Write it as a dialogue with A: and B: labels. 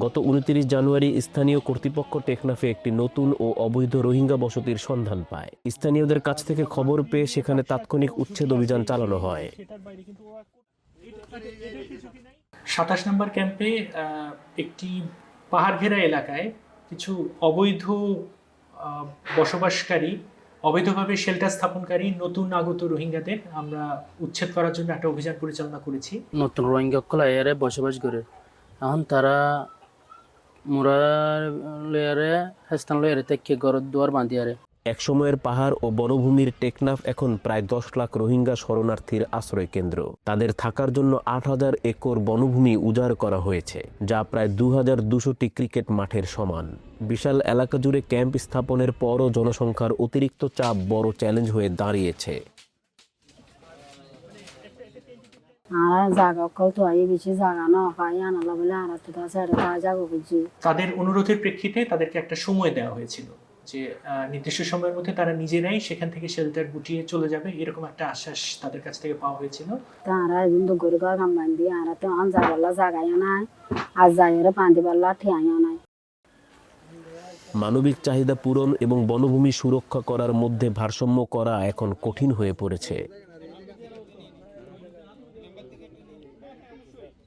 A: গত উনত্রিশ জানুয়ারি স্থানীয় কর্তৃপক্ষ টেকনাফে একটি নতুন ও অবৈধ রোহিঙ্গা বসতির সন্ধান পায়। স্থানীয়দের কাছ থেকে খবর পেয়ে সেখানে তাৎক্ষণিক উচ্ছেদ অভিযান চালানো হয়।
B: সাতাশ নম্বর ক্যাম্পে একটি পাহাড় ঘেরা এলাকায় কিছু অবৈধ বসবাসকারী অবৈধভাবে শেল্টার স্থাপনকারী নতুন আগত রোহিঙ্গাদের আমরা উচ্ছেদ করার জন্য একটা অভিযান পরিচালনা করেছি।
C: নতুন রোহিঙ্গা কলা এয়ারে বসবাস করে। এখন তারা মোরা লেয়ারে হেস্তান লেয়ারে থেকে ঘর দুয়ার বাঁধি আরে
A: একসময়ের পাহাড় ও বনভূমির টেকনাফ এখন প্রায় দশ লাখ রোহিঙ্গা শরণার্থীর আশ্রয় কেন্দ্র। তাদের থাকার জন্য আট হাজার একর বনভূমি উজাড় করা হয়েছে, যা প্রায় দু হাজার দুশোটি ক্রিকেট মাঠের সমান। বিশাল এলাকা জুড়ে ক্যাম্প স্থাপনের পরও জনসংখ্যার অতিরিক্ত চাপ বড় চ্যালেঞ্জ হয়ে দাঁড়িয়েছে।
D: আর জাগা কত আই বেশি জাগা না পাই আনালা বলে আর তো সাড়ে পাঁচ জাগা বুঝি
B: তাদের অনুরোধের প্রেক্ষিতে তাদেরকে একটা সময় দেওয়া হয়েছিল যে নির্দিষ্ট সময়ের মধ্যে তারা নিজেরাই সেখান থেকে শেল্টার গুটিয়ে চলে যাবে এরকম একটা আশ্বাস তাদের কাছ থেকে পাওয়া হয়েছিল।
D: তারা একদিন তো গরু গান বান্ধি আর তো আন জাগালা জাগাই নাই আর যাইরে বান্ধি পারলা ঠিয়াই নাই।
A: মানবিক চাহিদা পূরণ এবং বনভূমি সুরক্ষা করার মধ্যে ভারসাম্য করা এখন কঠিন হয়ে পড়েছে। Konuşuyoruz.